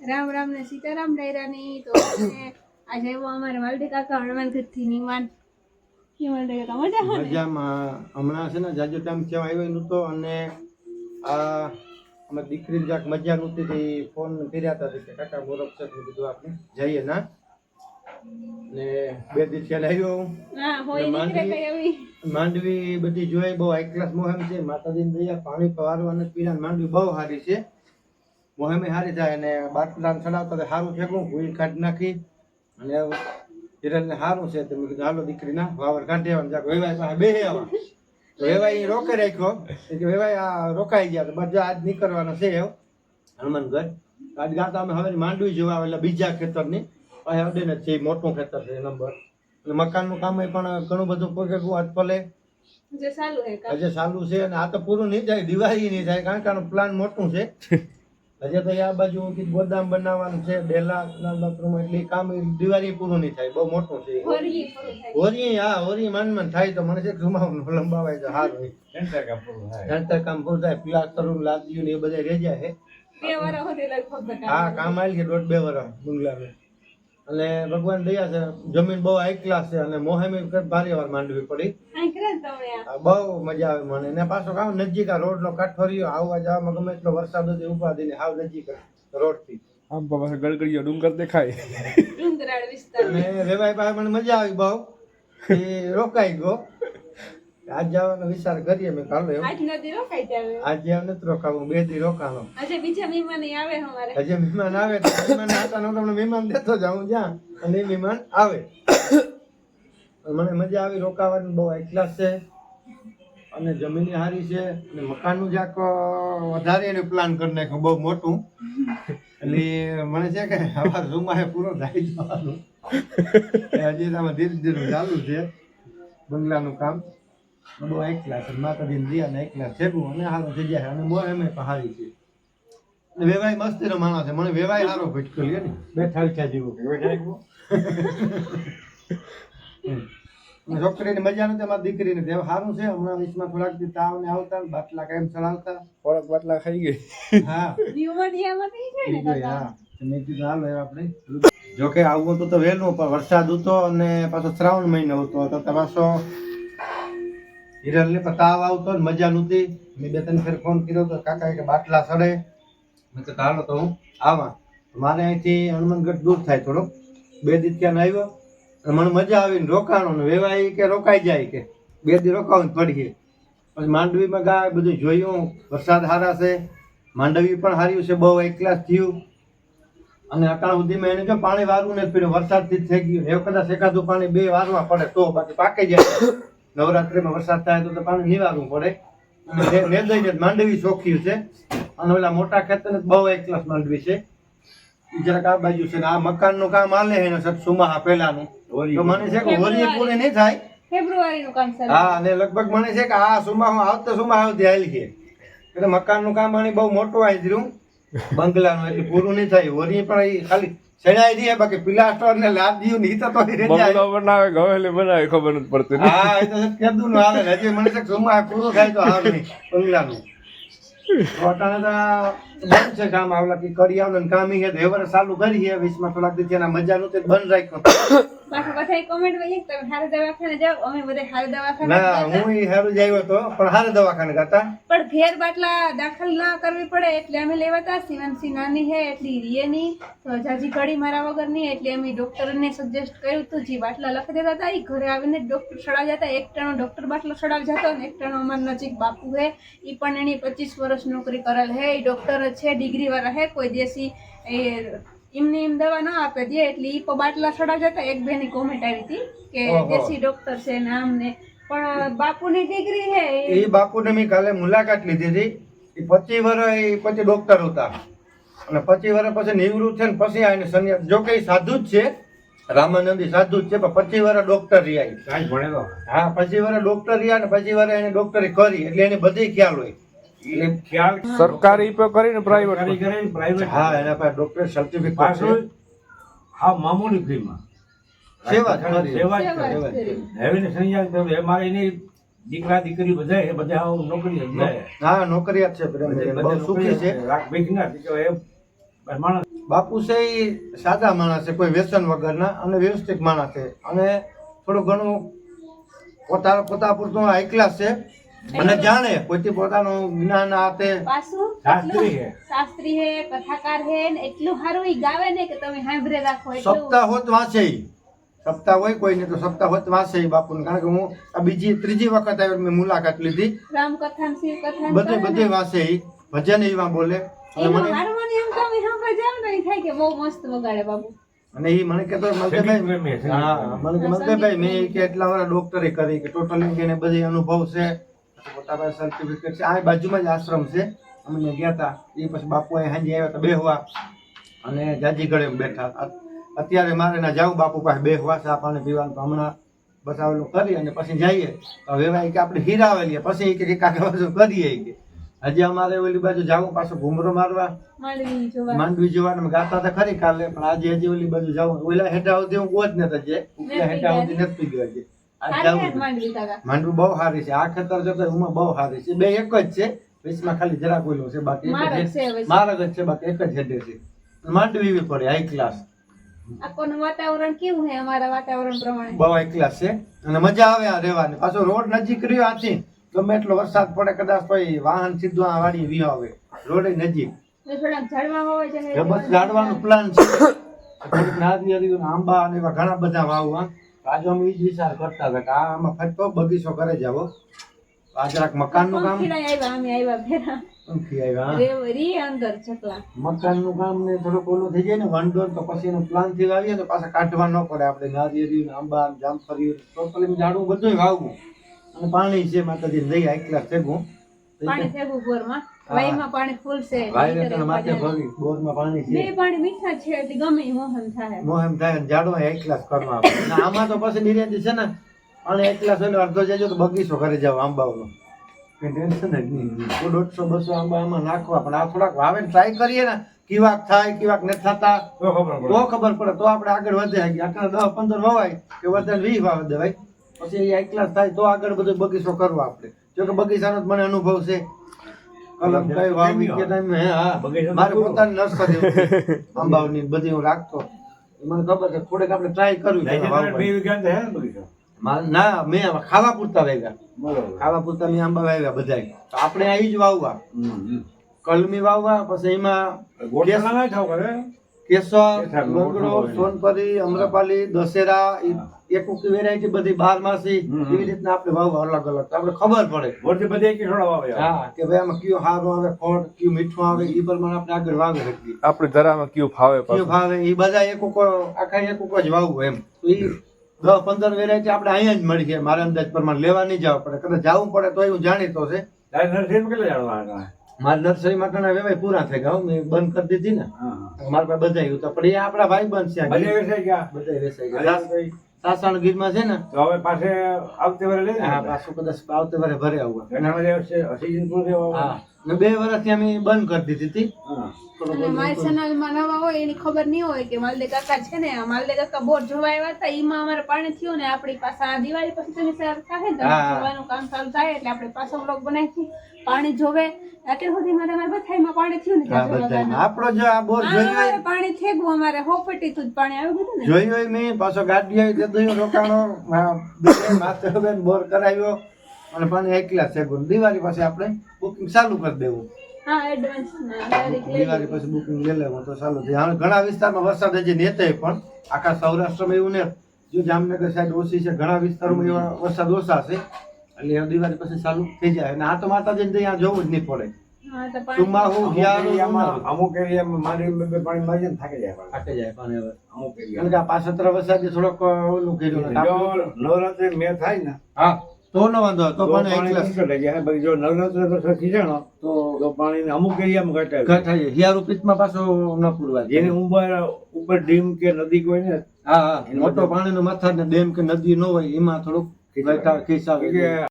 રામ રામ ને સીતારામ ડાયરાની તો આજે આવ્યો અમારે વાલડી કાકા હનુમાનગઢથી નિમાન નિવાન. મજામાં. હમણાં છે ને જાજો ટાઈમ થયો આવ્યો નહોતો અને આ અમે દીકરી જાક મજા નહોતી ફોન કર્યા હતા કે કાકા મોરબ છે કીધું આપણે જઈએ ના. ને બે દિવસ આવ્યો આવી? માંડવી બધી જોઈ બહુ હાઈ ક્લાસ મોહમ છે. માતાજીની દયા પાણી પવારવાનું પીવાનું માંડવી બહુ સારી છે. મોહેમે હારી થાય અને બાટલાને ચડાવતા સારું ફેંકું ભૂલ કાઢી નાખી અને હિરલને સારું છે. તો મેં કીધું હાલો દીકરીના વાવર કાઢી આવવાનું જાક વેવાય પાસે બે આવા. તો વેવાય રોકે રાખ્યો. કે વેવાય આ રોકાઈ ગયા. તો બધા આજ નીકળવાના છે એવો. હનુમાનગઢ આજ ગાતા અમે હવે માંડવી જોવા એટલે બીજા ખેતરની. અહીં અડે જ છે મોટું ખેતર છે નંબર. અને મકાનનું કામ પણ ઘણું બધું પગેગું હાથ પલે. હે હજે ચાલુ છે અને આ તો પૂરું નહીં થાય દિવાળી નહીં થાય કારણ કે આનો પ્લાન મોટું છે. હજે તો આ બાજુ ગોદામ બનાવવાનું છે ડેલા બાથરૂમ એટલે કામ દિવાળી પૂરું નહીં થાય બહુ મોટું છે. હોરી થાય. હોરી હા હોરી માન માન થાય તો મને છે કે લંબાવાય તો સારું નંતર કામ પૂરું થાય. પીલા કરું લાદ્યું ને એ બધા રેજા છે બે હા કામ આવી છે દોઢ બે વર્ષ બંગલામાં. અને ભગવાન દયા છે. જમીન બહુ હાઈ ક્લાસ છે અને મોહેમી ભારે વાર માંડવી પડી. બહુ મજા આવે મને. ને પાછો કામ નજીક આ રોડ નો કાઠો રહ્યો આવવા જવામાં ગમે એટલો વરસાદ હતી ઉપાધિ ને હાવ નજીક રોડથી આમ પાસે ગડગડીયો ડુંગર દેખાય. ડુંગરાળ વિસ્તાર. અને રેવાઈ પાસે મને મજા આવી બહુ. એ રોકાઈ ગયો. આજ જવાનો વિચાર કરીએ મેં કાલે આજ નદી રોકાઈ જાવે આજે નથી રોકાવું બે દી રોકાણો. આજે બીજા મહેમાન આવે અમારે. હજે મહેમાન આવે તો મહેમાન આવતા નો તમને મહેમાન દેતો જાઉં જ્યાં અને એ મહેમાન આવે. મને મજા આવી રોકાવાની બહુ એકલાસ છે અને જમીન સારી છે અને મકાનનું જાક વધારે એને પ્લાન કરી નાખ્યો બહુ મોટું. એટલે મને છે કે આવા રૂમાએ પૂરો થાય જવાનું. હજી આમાં ધીરે ધીરે ચાલુ છે બંગલાનું કામ. બહુ એકલા છે માતાજી દિયા ને એકલા છેકું અને સારું થઈ જાય અને બહુ એમ પણ છે અને વેવાય મસ્તીનો માણસ છે મને વેવાય સારો ભટકો લ્યો ને. બેઠા બેઠા જીવો. છોકરીની મજા નથી અમારી દીકરીને તે સારું છે. હમણાં વીસમાં થોડાક દી તાવ ને આવતા બાટલા કાયમ ચડાવતા થોડાક બાટલા ખાઈ ગઈ. હા. ને. મેં કીધું હાલ આપણે જોકે આવવું હતું તો વહેલું પણ વરસાદ હતો અને પાછો શ્રાવણ મહિનો હતો તો પાછો હિરલ ને તાવ આવતો ને મજા નહોતી. મેં બે ત્રણ ફેર ફોન કર્યો તો કાકા કે બાટલા સડે. મેં તો હાલો તો હું આવા. મારે અહીંથી હનુમાનગઢ દૂર થાય થોડુંક. બે દિવસ ત્યાં આવ્યો. મને મજા આવીને રોકાણો ને વેવાય કે રોકાઈ જાય કે. બે દી રોકાવું પડીએ. પછી માંડવીમાં ગયા બધું જોયું. વરસાદ સારા છે. માંડવી પણ હાર્યું છે. બહુ એકલાસ થયું. અને અટાણ સુધીમાં એને જો પાણી વારવું ને પીડ્યું. વરસાદથી થઈ ગયું. એવું કદાચ એકાદું પાણી બે વારવા પડે તો બાકી પાકી જાય. નવરાત્રીમાં વરસાદ થાય તો પાણી નિવારવું પડે. અને ને- નેદઈ માંડવી ચોખ્ખી છે. અને ઓલા મોટા ખેતર બહુ એક ક્લાસ માંડવી છે. જરાક આ બાજુ છે ને આ મકાનનું કામ હાલે છે ને સર સુમાહા પહેલાનું. તો મને છે કે હોરી પૂરી નહીં થાય. ફેબ્રુઆરીનું કામ ચાલે. હા અને લગભગ મને છે કે આ સુમાહો આવતો સુમાહો આવતી હાલી છે. એટલે મકાનનું કામ આની બહુ મોટું આવી રહ્યું બંગલાનું એટલે પૂરું નહીં થાય. હોરી પણ ઈ ખાલી ચડાઈ બાકી પિલાસ્ટર ને લાદીયું ને તો તોય રહી જાય. બંગલો બનાવે ગવેલી બનાવે ખબર નથી પડતી. હા એ તો કેદું નું હાલે. હજી મને પૂરું થાય તો હાલ નહીં બંગલાનું. તો અટાણે તો આ બંધ છે કામ આવલા કે કરી આવને કામ એ વર્ષ ચાલુ કરી છે વીસમાં થોડાક દી એના મજા નહોતી બંધ રાખ્યો. બધા કોમેન્ટમાં તમે હારે દવાખાને જાઓ અમે બધા હારે દવાખાને ના હું હારું પણ હારે દવાખાને હતા પણ ઘેર બાટલા દાખલ ના કરવી પડે એટલે અમે લેવાતા શિવાંશી નાની હે એટલી રિયની તો જાજી મારા વગર નહીં એટલે અમે ડોક્ટરને સજેસ્ટ કર્યું હતું જે બાટલા લખી દેતા હતા એ ઘરે આવીને ડોક્ટર ચડાવી જતા એક ટાણો ડોક્ટર બાટલો ચડાવી જતો ને એક ટાણો અમારા નજીક બાપુ હે એ પણ એની પચીસ વર્ષ નોકરી કરેલ હે એ ડોક્ટર છે ડિગ્રી વાળા હે કોઈ દેશી એ એમને એમ દવા ના આપે દે એટલે ઈ બાટલા સડા જતા એક બેની કોમેન્ટ આવી હતી કે દેશી ડોક્ટર છે ને આમ ને. પણ બાપુની ડિગ્રી છે એ. એ બાપુને મેં કાલે મુલાકાત લીધી હતી. એ પચીસ વર્ષ એ પછી ડોક્ટર હતા. અને પચીસ વર્ષ પછી નિવૃત્ત છે ને પછી આને સંન્યાસ. જો કે સાધુ જ છે. રામાનંદી સાધુ જ છે પણ પચીસ વર્ષ ડોક્ટર રહ્યા ભણેલો. હા પચીસ વર્ષ ડોક્ટર રહ્યા ને પચીસ વર્ષ એને ડોક્ટરી કરી. એટલે એને બધી ખ્યાલ હોય. સરકારી પે કરીને પ્રાઇવેટ હા એના પાસે ડોક્ટર સર્ટિફિકેટ છે. હા મામૂલી ફીમાં સેવા. સેવા જ સેવા જ કરે. કરી. હેવીને સંયાસ એમાં એની દીકરા દીકરી બધા એ બધા નોકરી હા નોકરિયાત છે બહુ સુખી છે. ના એમ. માણસ બાપુ છે એ સાદા માણસ છે કોઈ વ્યસન વગરના અને વ્યવસ્થિત માણસ છે. અને થોડું ઘણું પોતા પોતા પૂરતું હાઈ ક્લાસ છે. અને જાણે કોઈથી પોતાનું જ્ઞાન આપે. શાસ્ત્રી હે. કથાકાર હે એટલું સારું ઈ ગાવે ને કે તમે સાંભળે રાખો સપ્તાહ હોત વાંચે. સપ્તાહ હોય કોઈને તો સપ્તાહ હોત વાંચે બાપુ બાપુને. કારણ કે હું આ બીજી ત્રીજી વખત આવ્યો મેં મુલાકાત લીધી. રામકથા શિવ કથા બધે બધે વાંચે ભજન એવા બોલે. અને એ મને હાર્મોનિયમ તમે સાંભળે જાવ ને થાય કે બહુ મસ્ત વગાડે બાબુ અને ઈ મને કહેતો મલકેભાઈ હા મને મલકેભાઈ મેં કે એટલા વર્ષ ડોક્ટરે કરી કે ટોટલ એને બધી અનુભવ છે. પાસે સર્ટિફિકેટ છે. આ બાજુમાં જ આશ્રમ છે. અમે ત્યાં ગયા હતા. એ પછી બાપુ અહીં સાંજે આવ્યા હતા. બેહવા અને જાજી ગળે બેઠા અત્યારે મારે ના જાઉં બાપુ પાસે બેહવા ચા પાણી પીવાનું. હમણાં બસાવેલું કરી અને પછી જઈએ. તો વેવાય કે આપણે હીરાવેલીએ પછી ઈ કે કાકા કરીએ કે હજી અમારે ઓલી બાજુ જવું પાછું ઘૂમરો મારવા. માંડવી જોવા. જોવાનું. ગાતા તો ખરી કાલે પણ આજે હજી ઓલી બાજુ જવું. ઓલા હેઠા સુધી હું ગોત નથી ઉપલા હેઠા સુધી નથી ગયો હજી. માંડવી બહુ સારી છે. આ ખેતર કરતા ઉમાં બહુ સારી છે. બે એક જ છે. વીસમાં ખાલી જરા કોઈલો છે બાકી મારક જ છે બાકી એક જ હેડે છે. માંડવી એવી પડે હાઈ ક્લાસ આખોનું વાતાવરણ કેવું છે? અમારા વાતાવરણ પ્રમાણે. બહુ હાઈ ક્લાસ છે. અને મજા આવે આ રહેવાની. પાછો રોડ નજીક રહ્યો આથી. ગમે એટલો વરસાદ પડે કદાચ તો વાહન સીધું આ વાડી વી આવે. રોડ નજીક. પ્લાન છે આંબા અને એવા ઘણા બધા વાવવા. આજે અમે ઈ જ વિચાર કરતા હતા કે આ આમાં ફરતો બગીચો કરે જાવો આ જરાક મકાનનું કામ. અમે આવ્યા ફેરા પંખી આવ્યા રે- રી અંદર ચકલા. મકાનનું કામ ને થોડો ઓલું થઈ જાય ને વંડોર તો પછી એનો પ્લાનથી આવીએ તો પાછા કાઢવા ન પડે. આપણે નારિયેરી ને આંબા ને જામફળી ટોટલી ઝાડું બધું વાવવું. અને પાણી છે માતાજી લઈ એકલા ભેગું. પાણી થેગું બોરમાં વાઈમાં પાણી ફૂલ છે. વાયરેટના માથે ભરી બોરમાં પાણી બે પાણી મીઠા છે એટલે ગમે મોહન થાય. મોહેમ થાય ને એક ક્લાસ કરવા આમાં તો પછી નિર્યાતી છે ને અને એક ક્લાસ એટલે અડધો જજો તો બગીચો કરે જાવ આંબાઓનો. કઈ ટેન્શન જ નહીં. દોઢસો બસો આંબા આમાં નાખવા પણ આ થોડાક વાવે ટ્રાય કરીએ ને કેવાક થાય કેવાક ન થતા. તો ખબર પડે. તો ખબર પડે. તો આપણે આગળ વધે આટલા દસ પંદર વવાય કે વધારે વીસ વાવે દેવાય. પછી એક ક્લાસ થાય તો આગળ બધો બગીચો કરવો આપણે. જો કે બગીચાનો મને અનુભવ છે. કલમ કઈ વાવી કે time હે. મારે. પોતાની નર્સરી. આંબાઓની બધી હું રાખતો. મને ખબર છે થોડેક આપણે ટ્રાય હે ને મેં ખાવા પૂરતા વાવ્યા. ખાવા પૂરતા મેં આંબા વાવ્યા બધા આપણે આ જ વાવવા. કલમી વાવવા પછી એમાં કેસર, સોનપરી અમ્રપાલી દશેરા એક વેરાયટી બધી બાર માસી એવી રીતના આપણે વાવવા અલગ અલગ. આપણે ખબર પડે. વર્ષે બધે એક આવે હા કે ભાઈ આમાં કયું સારું આવે ફળ કયું મીઠું આવે એ પ્રમાણે આપણે આગળ વાવી શકીએ. આપણે ધરામાં કયું ભાવે કયું ભાવે એ બધા એક આખા એક જ વાવવું એમ. તો એ દસ પંદર વેરાયટી આપણે અહીંયા જ મળી છે મારા અંદાજ પ્રમાણે લેવા નહીં જવા પડે. કદાચ જવું પડે તો એવું જાણીતો છે. તારે નર્સરીમાં? મારી નર્સરી વેવાય પૂરા થઈ ગયા મેં બંધ કરી દીધી ને. હા, હા. મારા પાસે બધા પણ એ આપણા ભાઈ બંધ છે બધા વેસાઈ ગયા. સાસણ ગીરમાં છે ને તો હવે પાસે આવતી વારે લઈ હા પાછું કદાચ આવતે વારે ભરે આવવા એના માટે season પૂરું. હા ને બે વર્ષથી અમે બંધ કરી દીધી હતી. અને મારી ચેનલમાં નવા હોય એની ખબર નહીં હોય કે માલદે કાકા છે ને માલદે કાકા બોર જોવા આવ્યા હતા ઈમાં અમારે પાણી થયું ને આપણી પાસે આ દિવાળી પછી તમે શેર થાય ને જોવાનું કામ ચાલુ થાય એટલે આપણે પાછો બ્લોગ બનાવી પાણી જોવે. અત્યાર સુધી મારે અમારે બધાયમાં પાણી થયું ને. આપણો જો આ બોર જોઈ હોય. પાણી થેગવું અમારે હોપટી તું જ પાણી આવી ગયું ને. જોઈ હોય મેં પાછો ગાડી આવી તે રોકાણો માથે બોર કરાવ્યો. અને પાણી એકલા છે દિવાળી પાસે આપણે બુકિંગ ચાલુ કરી દેવું. હા એડવાન્સ દિવાળી પછી બુકિંગ લઈ લેવું તો ચાલુ થાય ઘણા વિસ્તારમાં વરસાદ હજી નેતે પણ આખા સૌરાષ્ટ્રમાં એવું ને જો જામનગર સાઈડ ઓછી છે ઘણા વિસ્તારોમાં એવા વરસાદ ઓછા છે. એટલે દિવાળી પછી ચાલુ થઈ જાય. અને આ તો માતાજીને ત્યાં જવું જ નહીં પડે. હા તો પાણી અમુક એરિયામાં મારી પાણી મારી થાકી જાય. થાકી જાય પાણી અમુક એરિયા કે આ પાછળ વરસાદ થોડોક ઓલું કર્યું નવરાત્રી મેં થાય ને હા. તો નો વાંધો તો પણ એકલા જો નવરાત્રી તો ને તો તો પાણી અમુક એરિયામાં ઘટાય ઘટ થાય હિયારું પિત્તમાં પાછો ન પૂરવા. જેની ઉપર ઉપર ડીમ કે નદી કોઈ ને હા હા. મોટો પાણીનો માથા ને ડેમ કે નદી ન હોય એમાં થોડુંક કે